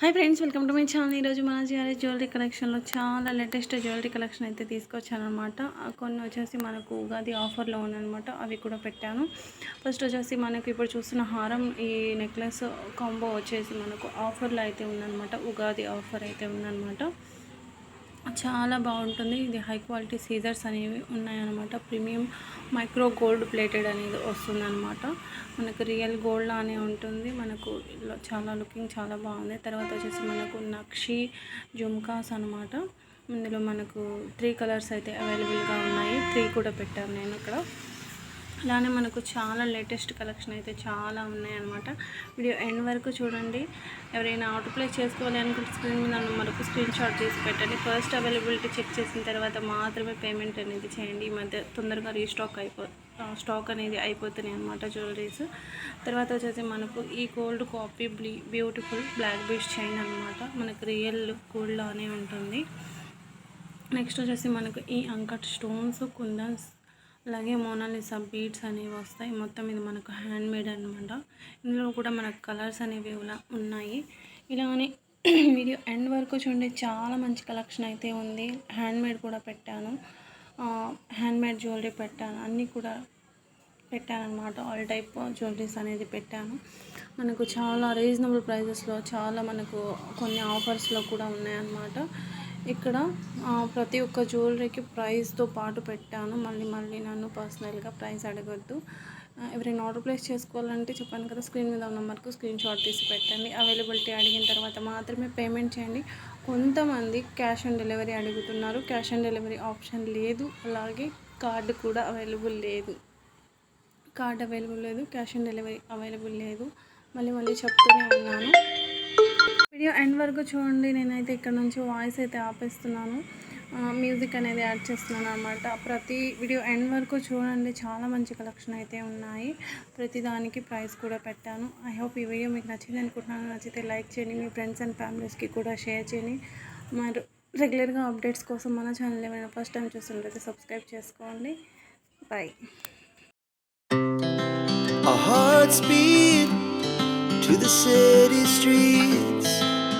Hi friends welcome to my channel ఈరోజు మన GRS jewellery కలెక్షన్లో చాలా లేటెస్ట్ జ్యువెలరీ కలెక్షన్ అయితే తీసుకొచ్చానమాట కొన్ని వచ్చేసి మనకు ఉగాది ఆఫర్లో ఉందనమాట అవి కూడా పెట్టాను. ఫస్ట్ వచ్చేసి మనకు ఇప్పుడు చూస్తున్న హారం ఈ నెక్లెస్ కాంబో వచ్చేసి మనకు ఆఫర్లో అయితే ఉందన్నమాట. ఉగాది ఆఫర్ అయితే ఉందన్నమాట. చాలా బాగుంటుంది. ఇది హై క్వాలిటీ సీజర్స్ అనేవి ఉన్నాయన్నమాట. ప్రీమియం మైక్రో గోల్డ్ ప్లేటెడ్ అనేది వస్తుందన్నమాట. మనకు రియల్ గోల్డ్ లానే ఉంటుంది. మనకు చాలా లుకింగ్ చాలా బాగుంది. తర్వాత వచ్చేసి మనకు నక్షి జుమ్కాస్ అనమాట ఇందులో మనకు త్రీ కలర్స్ అయితే అవైలబుల్గా ఉన్నాయి. త్రీ కూడా పెట్టాను నేను అక్కడ అలానే మనకు చాలా లేటెస్ట్ కలెక్షన్ అయితే చాలా ఉన్నాయన్నమాట. వీడియో ఎండ్ వరకు చూడండి. ఎవరైనా ఆటో ప్లే చేసుకోవాలి అనుకుంటే స్క్రీన్ మీద మనకు స్క్రీన్ షాట్ చేసి పెట్టండి. ఫస్ట్ అవైలబిలిటీ చెక్ చేసిన తర్వాత మాత్రమే పేమెంట్ అనేది చేయండి. ఈ మధ్య తొందరగా రీస్టాక్ అయిపో స్టాక్ అనేది అయిపోతున్నాయి అనమాట జ్యువెలరీస్ తర్వాత వచ్చేసి మనకు ఈ గోల్డ్ కాపీ బ్లీ బ్యూటిఫుల్ బ్లాక్ బీచ్ చైన్ అనమాట మనకు రియల్ గోల్డ్లానే ఉంటుంది. నెక్స్ట్ వచ్చేసి మనకు ఈ అంకట్ స్టోన్స్ కుందన్స్ అలాగే మోనాలిసా బీడ్స్ అనేవి వస్తాయి. మొత్తం ఇది మనకు హ్యాండ్ మేడ్ అనమాట ఇందులో కూడా మనకు కలర్స్ అనేవి ఉన్నాయి. ఇలానే వీడియో ఎండ్ వరకు చూడండి. చాలా మంచి కలెక్షన్ అయితే ఉంది. హ్యాండ్ మేడ్ కూడా పెట్టాను. హ్యాండ్ మేడ్ జ్యువెలరీ పెట్టాను. అన్నీ కూడా పెట్టానమాట ఆల్ టైప్ జ్యువెలరీస్ అనేది పెట్టాను. మనకు చాలా రీజనబుల్ ప్రైజెస్లో చాలా మనకు కొన్ని ఆఫర్స్లో కూడా ఉన్నాయన్నమాట. ఇక్కడ ప్రతి ఒక్క జ్యువెలరీకి ప్రైస్తో పాటు పెట్టాను. మళ్ళీ మళ్ళీ నన్ను పర్సనల్గా ప్రైస్ అడగొద్దు. ఎవరైనా ఆర్డర్ ప్లేస్ చేసుకోవాలంటే చెప్పాను కదా స్క్రీన్ మీద ఉన్న నెంబర్కు స్క్రీన్ షాట్ తీసి పెట్టండి. అవైలబిలిటీ అడిగిన తర్వాత మాత్రమే పేమెంట్ చేయండి. కొంతమంది క్యాష్ ఆన్ డెలివరీ అడుగుతున్నారు. క్యాష్ ఆన్ డెలివరీ ఆప్షన్ లేదు. అలాగే కార్డు కూడా అవైలబుల్ లేదు. కార్డ్ అవైలబుల్ లేదు. క్యాష్ ఆన్ డెలివరీ అవైలబుల్ లేదు. మళ్ళీ మళ్ళీ చెప్తూనే ఉన్నాను. వీడియో ఎండ్ వరకు చూడండి. నేనైతే ఇక్కడ నుంచి వాయిస్ అయితే ఆపేస్తున్నాను. మ్యూజిక్ అనేది యాడ్ చేస్తున్నాను అనమాట ప్రతి వీడియో ఎండ్ వరకు చూడండి. చాలా మంచి కలెక్షన్ అయితే ఉన్నాయి. ప్రతి దానికి ప్రైస్ కూడా పెట్టాను. ఐ హోప్ ఈ వీడియో మీకు నచ్చింది అనుకుంటున్నాను. నచ్చితే లైక్ చేయండి. మీ ఫ్రెండ్స్ అండ్ ఫ్యామిలీస్కి కూడా షేర్ చేయండి. మరి రెగ్యులర్గా అప్డేట్స్ కోసం మన ఛానల్ ఏమైనా ఫస్ట్ టైం చూస్తుంటే సబ్స్క్రైబ్ చేసుకోండి. Bye Our to the city streets.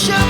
show.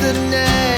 the name.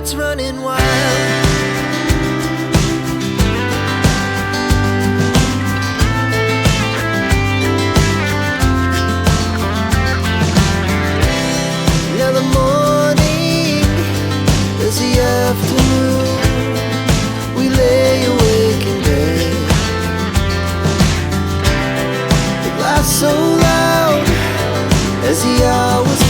heart's running wild. Now the morning is the afternoon. We lay awake in bed. The glass so loud as the hours.